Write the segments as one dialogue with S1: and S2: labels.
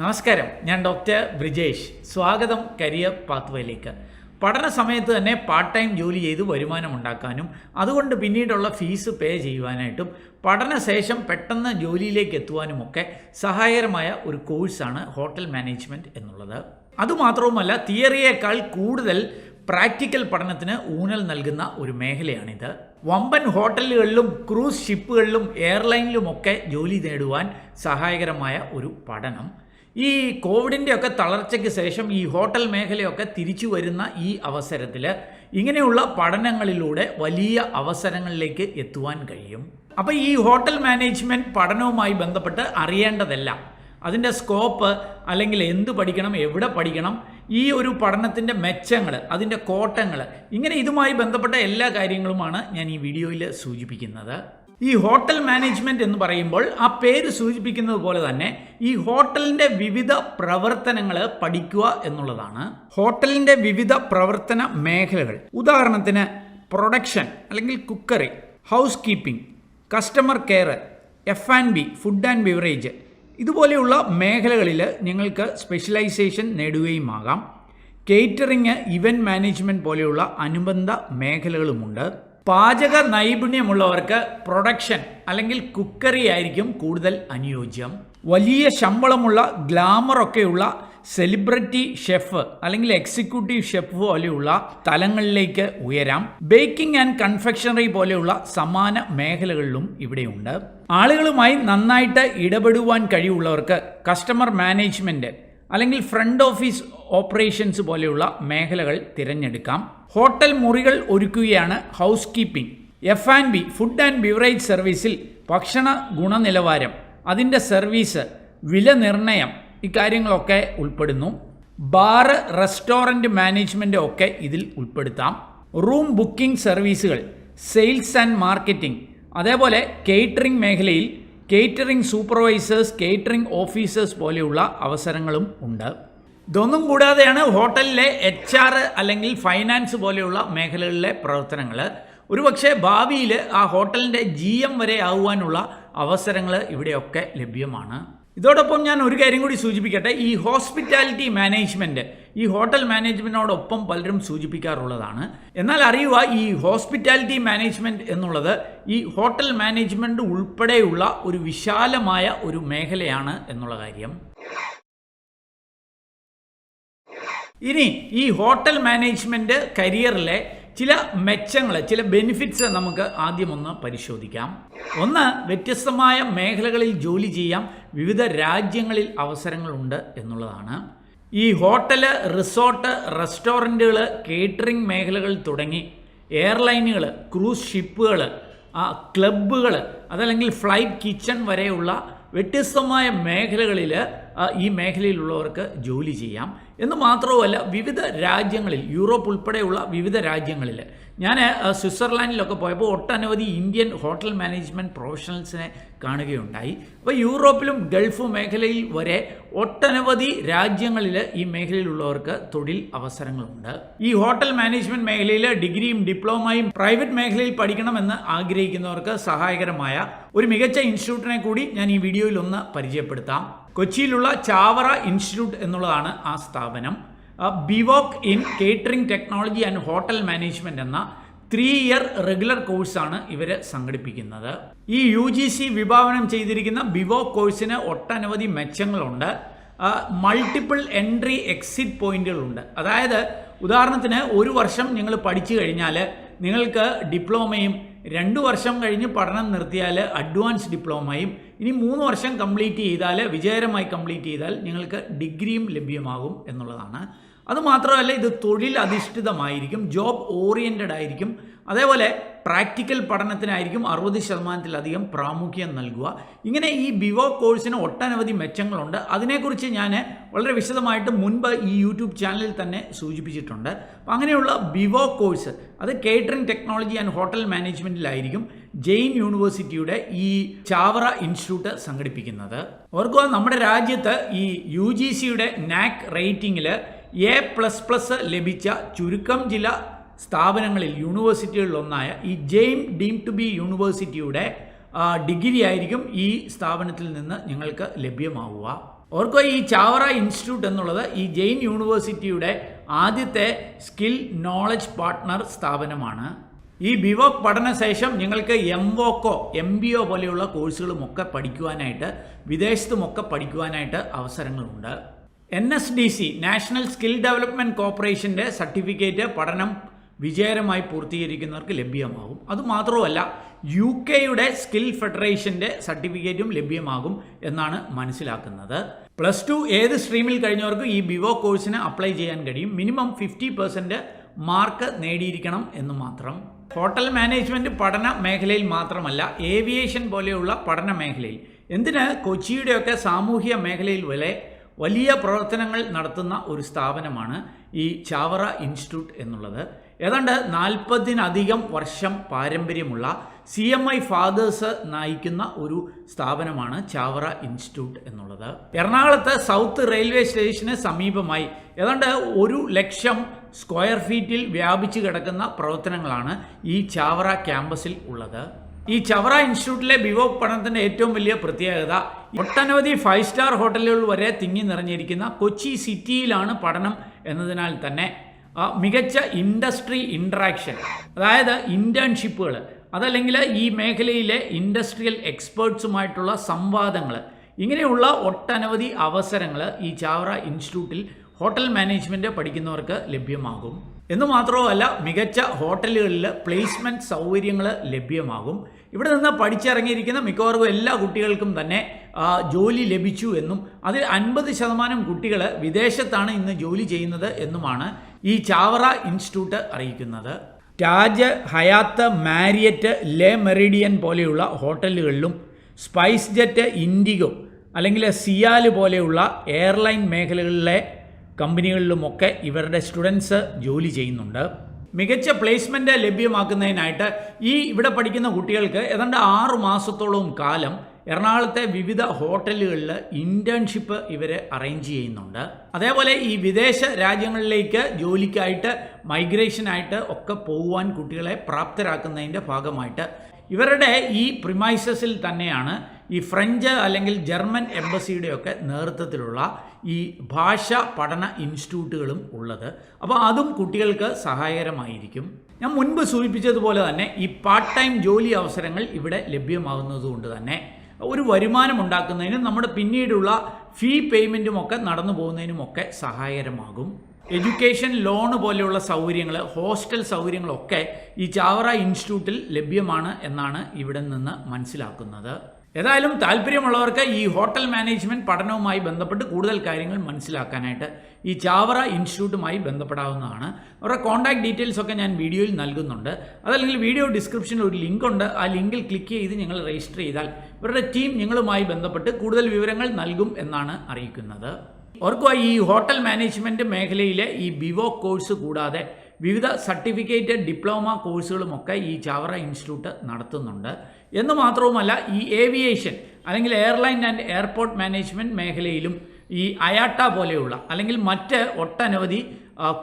S1: നമസ്കാരം. ഞാൻ ഡോക്ടർ ബ്രിജേഷ്. സ്വാഗതം കരിയർ പാത്വേയിലേക്ക്. പഠന സമയത്ത് തന്നെ പാർട്ട് ടൈം ജോലി ചെയ്ത് വരുമാനം ഉണ്ടാക്കാനും അതുകൊണ്ട് പിന്നീടുള്ള ഫീസ് പേ ചെയ്യുവാനായിട്ടും പഠനശേഷം പെട്ടെന്ന് ജോലിയിലേക്ക് എത്തുവാനുമൊക്കെ സഹായകരമായ ഒരു കോഴ്സാണ് ഹോട്ടൽ മാനേജ്മെന്റ് എന്നുള്ളത്. അതുമാത്രവുമല്ല തിയറിയേക്കാൾ കൂടുതൽ പ്രാക്ടിക്കൽ പഠനത്തിന് ഊന്നൽ നൽകുന്ന ഒരു മേഖലയാണിത്. വമ്പൻ ഹോട്ടലുകളിലും ക്രൂസ് ഷിപ്പുകളിലും എയർലൈനിലുമൊക്കെ ജോലി നേടുവാൻ സഹായകരമായ ഒരു പഠനം. ഈ കോവിഡിന്റെ ഒക്കെ തളർച്ചയ്ക്ക് ശേഷം ഈ ഹോട്ടൽ മേഖലയൊക്കെ തിരിച്ചു വരുന്ന ഈ അവസരത്തിൽ ഇങ്ങനെയുള്ള പഠനങ്ങളിലൂടെ വലിയ അവസരങ്ങളിലേക്ക് എത്തുവാൻ കഴിയും. അപ്പോൾ ഈ ഹോട്ടൽ മാനേജ്മെന്റ് പഠനവുമായി ബന്ധപ്പെട്ട് അറിയേണ്ടതെല്ലാം അതിന്റെ സ്കോപ്പ് അല്ലെങ്കിൽ എന്ത് പഠിക്കണം എവിടെ പഠിക്കണം ഈ ഒരു പഠനത്തിന്റെ മെച്ചങ്ങൾ അതിന്റെ കോട്ടങ്ങൾ ഇങ്ങനെ ഇതുമായി ബന്ധപ്പെട്ട എല്ലാ കാര്യങ്ങളുമാണ് ഞാൻ ഈ വീഡിയോയിൽ സൂചിപ്പിക്കുന്നത്. ഈ ഹോട്ടൽ മാനേജ്മെന്റ് എന്ന് പറയുമ്പോൾ ആ പേര് സൂചിപ്പിക്കുന്നത് പോലെ തന്നെ ഈ ഹോട്ടലിന്റെ വിവിധ പ്രവർത്തനങ്ങൾ പഠിക്കുക എന്നുള്ളതാണ്. ഹോട്ടലിന്റെ വിവിധ പ്രവർത്തന മേഖലകൾ. ഉദാഹരണത്തിന് പ്രൊഡക്ഷൻ അല്ലെങ്കിൽ cookery housekeeping customer care F and B food and beverage ഇതുപോലെയുള്ള മേഖലകളിൽ നിങ്ങൾക്ക് സ്പെഷ്യലൈസേഷൻ നേടുകയുമാകാം. കേറ്ററിംഗ് ഇവന്റ് മാനേജ്മെന്റ് പോലെയുള്ള അനുബന്ധ മേഖലകളുമുണ്ട്. പാചക നൈപുണ്യമുള്ളവർക്ക് പ്രൊഡക്ഷൻ അല്ലെങ്കിൽ കുക്കറി ആയിരിക്കും കൂടുതൽ അനുയോജ്യം. വലിയ ശമ്പളമുള്ള ഗ്ലാമറൊക്കെയുള്ള സെലിബ്രിറ്റി ഷെഫ് അല്ലെങ്കിൽ എക്സിക്യൂട്ടീവ് ഷെഫ് പോലെയുള്ള തലങ്ങളിലേക്ക് ഉയരാം. ബേക്കിംഗ് ആൻഡ് കൺഫെക്ഷണറി പോലെയുള്ള സമാന മേഖലകളിലും ഇവിടെയുണ്ട്. ആളുകളുമായി നന്നായിട്ട് ഇടപെടുവാൻ കഴിവുള്ളവർക്ക് കസ്റ്റമർ മാനേജ്മെന്റ് അല്ലെങ്കിൽ ഫ്രണ്ട് ഓഫീസ് ഓപ്പറേഷൻസ് പോലെയുള്ള മേഖലകൾ തിരഞ്ഞെടുക്കാം. ഹോട്ടൽ മുറികൾ ഒരുക്കുകയാണ് housekeeping F and B food and beverage സർവീസിൽ ഭക്ഷണ ഗുണനിലവാരം അതിന്റെ സർവീസ് വില നിർണയം ഇക്കാര്യങ്ങളൊക്കെ ഉൾപ്പെടുന്നു. ബാറ് റെസ്റ്റോറന്റ് മാനേജ്മെന്റ് ഒക്കെ ഇതിൽ ഉൾപ്പെടുത്താം. റൂം ബുക്കിംഗ് സർവീസുകൾ സെയിൽസ് ആൻഡ് മാർക്കറ്റിംഗ് അതേപോലെ കേറ്ററിംഗ് മേഖലയിൽ കേറ്ററിംഗ് സൂപ്പർവൈസേഴ്സ് കേറ്ററിംഗ് ഓഫീസേഴ്സ് പോലെയുള്ള അവസരങ്ങളും ഉണ്ട്. ഇതൊന്നും കൂടാതെയാണ് ഹോട്ടലിലെ എച്ച് ആർ അല്ലെങ്കിൽ ഫൈനാൻസ് പോലെയുള്ള മേഖലകളിലെ പ്രവർത്തനങ്ങൾ ഒരുപക്ഷെ ഭാവിയിൽ ആ ഹോട്ടലിന്റെ ജി എം വരെ ആകുവാനുള്ള അവസരങ്ങൾ ഇവിടെയൊക്കെ ലഭ്യമാണ്. ഇതോടൊപ്പം ഞാൻ ഒരു കാര്യം കൂടി സൂചിപ്പിക്കട്ടെ. ഈ ഹോസ്പിറ്റാലിറ്റി മാനേജ്മെന്റ് ഈ ഹോട്ടൽ മാനേജ്മെന്റിനോടൊപ്പം പലരും സൂചിപ്പിക്കാറുള്ളതാണ്. എന്നാൽ അറിയുക ഈ ഹോസ്പിറ്റാലിറ്റി മാനേജ്മെന്റ് എന്നുള്ളത് ഈ ഹോട്ടൽ മാനേജ്മെന്റ് ഉൾപ്പെടെയുള്ള ഒരു വിശാലമായ ഒരു മേഖലയാണ് എന്നുള്ള കാര്യം. ഇനി ഈ ഹോട്ടൽ മാനേജ്മെന്റ് കരിയറിലെ ചില മെച്ചങ്ങൾ ചില ബെനിഫിറ്റ്സ് നമുക്ക് ആദ്യം ഒന്ന് പരിശോധിക്കാം. ഒന്ന് വ്യത്യസ്തമായ മേഖലകളിൽ ജോലി ചെയ്യാം. വിവിധ രാജ്യങ്ങളിൽ അവസരങ്ങളുണ്ട് എന്നുള്ളതാണ്. ഈ ഹോട്ടൽ റിസോർട്ട് റെസ്റ്റോറന്റുകൾ കേറ്ററിംഗ് മേഖലകൾ തുടങ്ങി എയർലൈനുകൾ ക്രൂസ് ഷിപ്പുകൾ ക്ലബ്ബുകൾ അതല്ലെങ്കിൽ ഫ്ലൈറ്റ് കിച്ചൺ വരെയുള്ള വ്യത്യസ്തമായ മേഖലകളിൽ ഈ മേഖലയിലുള്ളവർക്ക് ജോലി ചെയ്യാം. എന്ന് മാത്രവുമല്ല വിവിധ രാജ്യങ്ങളിൽ യൂറോപ്പ് ഉൾപ്പെടെയുള്ള വിവിധ രാജ്യങ്ങളിൽ. ഞാൻ സ്വിറ്റ്സർലാൻഡിലൊക്കെ പോയപ്പോൾ ഒട്ടനവധി ഇന്ത്യൻ ഹോട്ടൽ മാനേജ്മെന്റ് പ്രൊഫഷണൽസിനെ കാണുകയുണ്ടായി. അപ്പോൾ യൂറോപ്പിലും ഗൾഫ് മേഖലയിൽ വരെ ഒട്ടനവധി രാജ്യങ്ങളിൽ ഈ മേഖലയിലുള്ളവർക്ക് തൊഴിൽ അവസരങ്ങളുണ്ട്. ഈ ഹോട്ടൽ മാനേജ്മെന്റ് മേഖലയിൽ ഡിഗ്രിയും ഡിപ്ലോമയും പ്രൈവറ്റ് മേഖലയിൽ പഠിക്കണമെന്ന് ആഗ്രഹിക്കുന്നവർക്ക് സഹായകരമായ ഒരു മികച്ച ഇൻസ്റ്റിറ്റ്യൂട്ടിനെ കൂടി ഞാൻ ഈ വീഡിയോയിൽ ഒന്ന് പരിചയപ്പെടുത്താം. കൊച്ചിയിലുള്ള ചാവറ ഇൻസ്റ്റിറ്റ്യൂട്ട് എന്നുള്ളതാണ് ആ സ്ഥാപനം. BVoc in catering technology and hotel management എന്ന ത്രീ ഇയർ റെഗുലർ കോഴ്സാണ് ഇവർ സംഘടിപ്പിക്കുന്നത്. ഈ യു ജി സി വിഭാവനം ചെയ്തിരിക്കുന്ന ബിവോക്ക് കോഴ്സിന് ഒട്ടനവധി മെച്ചങ്ങളുണ്ട്. മൾട്ടിപ്പിൾ എൻട്രി എക്സിറ്റ് പോയിന്റുകളുണ്ട് അതായത് ഉദാഹരണത്തിന് ഒരു വർഷം നിങ്ങൾ പഠിച്ചു കഴിഞ്ഞാൽ നിങ്ങൾക്ക് ഡിപ്ലോമയും രണ്ട് വർഷം കഴിഞ്ഞ് പഠനം നിർത്തിയാൽ അഡ്വാൻസ് ഡിപ്ലോമയും ഇനി മൂന്ന് വർഷം കംപ്ലീറ്റ് ചെയ്താൽ വിജയകരമായി കംപ്ലീറ്റ് ചെയ്താൽ നിങ്ങൾക്ക് ഡിഗ്രിയും ലഭ്യമാകും എന്നുള്ളതാണ്. അതുമാത്രമല്ല ഇത് തൊഴിൽ അധിഷ്ഠിതമായിരിക്കും ജോബ് ഓറിയന്റഡ് ആയിരിക്കും. അതേപോലെ പ്രാക്ടിക്കൽ പഠനത്തിനായിരിക്കും അറുപത് ശതമാനത്തിലധികം പ്രാമുഖ്യം നൽകുക. ഇങ്ങനെ ഈ ബിവോ കോഴ്സിന് ഒട്ടനവധി മെച്ചങ്ങളുണ്ട്. അതിനെക്കുറിച്ച് ഞാൻ വളരെ വിശദമായിട്ട് മുൻപ് ഈ യൂട്യൂബ് ചാനലിൽ തന്നെ സൂചിപ്പിച്ചിട്ടുണ്ട്. അപ്പം അങ്ങനെയുള്ള ബിവോ കോഴ്സ് അത് കേറ്ററിംഗ് ടെക്നോളജി ആൻഡ് ഹോട്ടൽ മാനേജ്മെന്റിലായിരിക്കും ജെയിൻ യൂണിവേഴ്സിറ്റിയുടെ ഈ ചാവറ ഇൻസ്റ്റിറ്റ്യൂട്ട് സംഘടിപ്പിക്കുന്നത്. ഓർക്കുക നമ്മുടെ രാജ്യത്ത് ഈ യു ജി സിയുടെ നാക് റേറ്റിംഗിൽ എ പ്ലസ് പ്ലസ് ലഭിച്ച ചുരുക്കം ചില സ്ഥാപനങ്ങളിൽ യൂണിവേഴ്സിറ്റികളിലൊന്നായ ഈ ജെയിം ഡീം ടു ബി യൂണിവേഴ്സിറ്റിയുടെ ഡിഗ്രി ആയിരിക്കും ഈ സ്ഥാപനത്തിൽ നിന്ന് നിങ്ങൾക്ക് ലഭ്യമാവുക. ഓർക്കുക ഈ ചാവറ ഇൻസ്റ്റിറ്റ്യൂട്ട് എന്നുള്ളത് ഈ ജെയിൻ യൂണിവേഴ്സിറ്റിയുടെ ആദ്യത്തെ സ്കിൽ നോളജ് പാർട്ട്ണർ സ്ഥാപനമാണ്. ഈ ബിവോക് പഠനശേഷം നിങ്ങൾക്ക് M Voc M B O പോലെയുള്ള കോഴ്സുകളുമൊക്കെ പഠിക്കുവാനായിട്ട് വിദേശത്തുമൊക്കെ പഠിക്കുവാനായിട്ട് അവസരങ്ങളുണ്ട്. N S D C national skill development കോർപ്പറേഷന്റെ സർട്ടിഫിക്കറ്റ് പഠനം വിജയകരമായി പൂർത്തീകരിക്കുന്നവർക്ക് ലഭ്യമാകും. അതുമാത്രമല്ല യു കെയുടെ സ്കിൽ ഫെഡറേഷന്റെ സർട്ടിഫിക്കറ്റും ലഭ്യമാകും എന്നാണ് മനസ്സിലാക്കുന്നത്. പ്ലസ് ടു ഏത് സ്ട്രീമിൽ കഴിഞ്ഞവർക്ക് ഈ ബിവോ കോഴ്സിന് അപ്ലൈ ചെയ്യാൻ കഴിയും? മിനിമം ഫിഫ്റ്റി പെർസെന്റ് മാർക്ക് നേടിയിരിക്കണം എന്ന് മാത്രം. ഹോട്ടൽ മാനേജ്മെന്റ് പഠന മേഖലയിൽ മാത്രമല്ല ഏവിയേഷൻ പോലെയുള്ള പഠന മേഖലയിൽ. എന്തിന്? കൊച്ചിയുടെയൊക്കെ സാമൂഹ്യ മേഖലയിൽ വരെ വലിയ പ്രവർത്തനങ്ങൾ നടത്തുന്ന ഒരു സ്ഥാപനമാണ് ഈ ചാവറ ഇൻസ്റ്റിറ്റ്യൂട്ട് എന്നുള്ളത്. ഏതാണ്ട് നാൽപ്പതിനധികം വർഷം പാരമ്പര്യമുള്ള സി എം ഐ ഫാദേഴ്സ് നയിക്കുന്ന ഒരു സ്ഥാപനമാണ് ചാവറ ഇൻസ്റ്റിറ്റ്യൂട്ട് എന്നുള്ളത്. എറണാകുളത്ത് സൗത്ത് റെയിൽവേ സ്റ്റേഷന് സമീപമായി ഏതാണ്ട് ഒരു ലക്ഷം സ്ക്വയർ ഫീറ്റിൽ വ്യാപിച്ചു കിടക്കുന്ന പ്രവർത്തനങ്ങളാണ് ഈ ചാവറ ക്യാമ്പസിൽ ഉള്ളത്. ഈ ചവറ ഇൻസ്റ്റിറ്റ്യൂട്ടിലെ ബിവോക് പഠനത്തിന്റെ ഏറ്റവും വലിയ പ്രത്യേകത ഒട്ടനവധി ഫൈവ് സ്റ്റാർ ഹോട്ടലുകൾ വരെ തിങ്ങി നിറഞ്ഞിരിക്കുന്ന കൊച്ചി സിറ്റിയിലാണ് പഠനം എന്നതിനാൽ തന്നെ മികച്ച ഇൻഡസ്ട്രി ഇൻട്രാക്ഷൻ അതായത് ഇന്റേൺഷിപ്പുകൾ അതല്ലെങ്കിൽ ഈ മേഖലയിലെ ഇൻഡസ്ട്രിയൽ എക്സ്പേർട്സുമായിട്ടുള്ള സംവാദങ്ങൾ ഇങ്ങനെയുള്ള ഒട്ടനവധി അവസരങ്ങൾ ഈ ചാവറ ഇൻസ്റ്റിറ്റ്യൂട്ടിൽ ഹോട്ടൽ മാനേജ്മെന്റ് പഠിക്കുന്നവർക്ക് ലഭ്യമാകും. എന്ന് മാത്രവുമല്ല മികച്ച ഹോട്ടലുകളിൽ പ്ലേസ്മെന്റ് സൗകര്യങ്ങൾ ലഭ്യമാകും. ഇവിടെ നിന്ന് പഠിച്ചിറങ്ങിയിരിക്കുന്ന മിക്കവാറും എല്ലാ കുട്ടികൾക്കും തന്നെ ജോലി ലഭിച്ചു എന്നും അതിൽ അൻപത് ശതമാനം കുട്ടികൾ വിദേശത്താണ് ഇന്ന് ജോലി ചെയ്യുന്നത് എന്നുമാണ് ഈ ചാവറ ഇൻസ്റ്റിറ്റ്യൂട്ട് അറിയിക്കുന്നത്. Taj Hyatt Marriott Le Meridien പോലെയുള്ള ഹോട്ടലുകളിലും സ്പൈസ് ജെറ്റ് ഇൻഡിഗോ അല്ലെങ്കിൽ സിയാൽ പോലെയുള്ള എയർലൈൻ മേഖലകളിലെ കമ്പനികളിലുമൊക്കെ ഇവരുടെ സ്റ്റുഡൻസ് ജോലി ചെയ്യുന്നുണ്ട്. മികച്ച പ്ലേസ്മെന്റ് ലഭ്യമാക്കുന്നതിനായിട്ട് ഈ ഇവിടെ പഠിക്കുന്ന കുട്ടികൾക്ക് ഏതാണ്ട് ആറ് മാസത്തോളം കാലം എറണാകുളത്തെ വിവിധ ഹോട്ടലുകളിൽ ഇന്റേൺഷിപ്പ് ഇവർ അറേഞ്ച് ചെയ്യുന്നുണ്ട്. അതേപോലെ ഈ വിദേശ രാജ്യങ്ങളിലേക്ക് ജോലിക്കായിട്ട് മൈഗ്രേഷനായിട്ട് ഒക്കെ പോകുവാൻ കുട്ടികളെ പ്രാപ്തരാക്കുന്നതിന്റെ ഭാഗമായിട്ട് ഇവരുടെ ഈ പ്രിമൈസസിൽ തന്നെയാണ് ഈ ഫ്രഞ്ച് അല്ലെങ്കിൽ ജർമ്മൻ എംബസിയുടെയൊക്കെ നേതൃത്വത്തിലുള്ള ഈ ഭാഷ പഠന ഇൻസ്റ്റിറ്റ്യൂട്ടുകളും ഉള്ളത്. അപ്പോൾ അതും കുട്ടികൾക്ക് സഹായകരമായിരിക്കും. ഞാൻ മുൻപ് സൂചിപ്പിച്ചതുപോലെ തന്നെ ഈ പാർട്ട് ടൈം ജോലി അവസരങ്ങൾ ഇവിടെ ലഭ്യമാകുന്നതുകൊണ്ട് തന്നെ ഒരു വരുമാനം ഉണ്ടാക്കുന്നതിനും നമ്മുടെ പിന്നീടുള്ള ഫീ പേയ്മെന്റും ഒക്കെ നടന്നു പോകുന്നതിനുമൊക്കെ സഹായകരമാകും. എഡ്യൂക്കേഷൻ ലോൺ പോലെയുള്ള സൗകര്യങ്ങൾ ഹോസ്റ്റൽ സൗകര്യങ്ങളൊക്കെ ഈ ചാവറ ഇൻസ്റ്റിറ്റ്യൂട്ടിൽ ലഭ്യമാണ് എന്നാണ് ഇവിടെ നിന്ന് മനസ്സിലാക്കുന്നത്. ഏതായാലും താല്പര്യമുള്ളവർക്ക് ഈ ഹോട്ടൽ മാനേജ്മെന്റ് പഠനവുമായി ബന്ധപ്പെട്ട് കൂടുതൽ കാര്യങ്ങൾ മനസ്സിലാക്കാനായിട്ട് ഈ ചാവറ ഇൻസ്റ്റിറ്റ്യൂട്ടുമായി ബന്ധപ്പെടാവുന്നതാണ്. അവരുടെ കോൺടാക്ട് ഡീറ്റെയിൽസ് ഒക്കെ ഞാൻ വീഡിയോയിൽ നൽകുന്നുണ്ട്. അതല്ലെങ്കിൽ വീഡിയോ ഡിസ്ക്രിപ്ഷനിൽ ഒരു ലിങ്ക് ഉണ്ട്. ആ ലിങ്കിൽ ക്ലിക്ക് ചെയ്ത് നിങ്ങൾ രജിസ്റ്റർ ചെയ്താൽ ഇവരുടെ ടീം നിങ്ങളുമായി ബന്ധപ്പെട്ട് കൂടുതൽ വിവരങ്ങൾ നൽകും എന്നാണ് അറിയിക്കുന്നത്. ഓർക്കുക ഈ ഹോട്ടൽ മാനേജ്മെന്റ് മേഖലയിലെ ഈ ബിവോ കോഴ്സ് കൂടാതെ വിവിധ സർട്ടിഫിക്കേറ്റഡ് ഡിപ്ലോമ കോഴ്സുകളുമൊക്കെ ഈ ചാവറ ഇൻസ്റ്റിറ്റ്യൂട്ട് നടത്തുന്നുണ്ട്. എന്ന് മാത്രവുമല്ല ഈ ഏവിയേഷൻ അല്ലെങ്കിൽ എയർലൈൻ ആൻഡ് എയർപോർട്ട് മാനേജ്മെന്റ് മേഖലയിലും ഈ അയാട്ട പോലെയുള്ള അല്ലെങ്കിൽ മറ്റ് ഒട്ടനവധി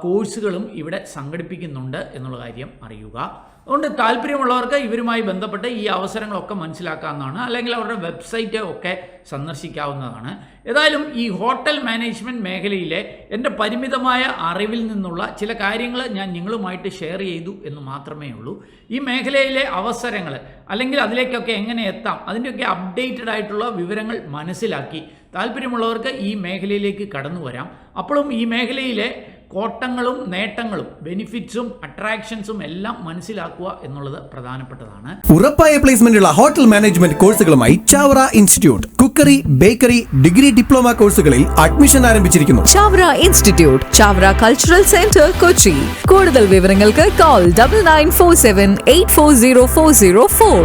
S1: കോഴ്സുകളും ഇവിടെ സംഘടിപ്പിക്കുന്നുണ്ട് എന്നുള്ള കാര്യം അറിയുക. അതുകൊണ്ട് താല്പര്യമുള്ളവർക്ക് ഇവരുമായി ബന്ധപ്പെട്ട് ഈ അവസരങ്ങളൊക്കെ മനസ്സിലാക്കാവുന്നതാണ്. അല്ലെങ്കിൽ അവരുടെ വെബ്സൈറ്റ് ഒക്കെ സന്ദർശിക്കാവുന്നതാണ്. ഏതായാലും ഈ ഹോട്ടൽ മാനേജ്മെന്റ് മേഖലയിലെ എന്റെ പരിമിതമായ അറിവിൽ നിന്നുള്ള ചില കാര്യങ്ങൾ ഞാൻ നിങ്ങളുമായിട്ട് ഷെയർ ചെയ്തു എന്ന് മാത്രമേ ഉള്ളൂ. ഈ മേഖലയിലെ അവസരങ്ങൾ അല്ലെങ്കിൽ അതിലേക്കൊക്കെ എങ്ങനെ എത്താം അതിന്റെയൊക്കെ അപ്ഡേറ്റഡ് ആയിട്ടുള്ള വിവരങ്ങൾ മനസ്സിലാക്കി താല്പര്യമുള്ളവർക്ക് ഈ മേഖലയിലേക്ക് കടന്നു വരാം. അപ്പോഴും ഈ മേഖലയിലെ കോട്ടങ്ങളും നേട്ടങ്ങളും ബെനിഫിറ്റ്സും അട്രാക്ഷൻസും എല്ലാം മനസ്സിലാക്കുക എന്നുള്ളത് പ്രധാനപ്പെട്ടതാണ്.
S2: ഉറപ്പായ പ്ലേസ്മെന്റുള്ള hotel management കോഴ്സുകളുമായി Chavara institute cookery bakery degree diploma കോഴ്സുകളിൽ അഡ്മിഷൻ ആരംഭിച്ചിരിക്കുന്നു.
S3: Chavara institute Chavara cultural centre Kochi. കൂടുതൽ വിവരങ്ങൾക്ക് call double nine four seven eight four zero four zero four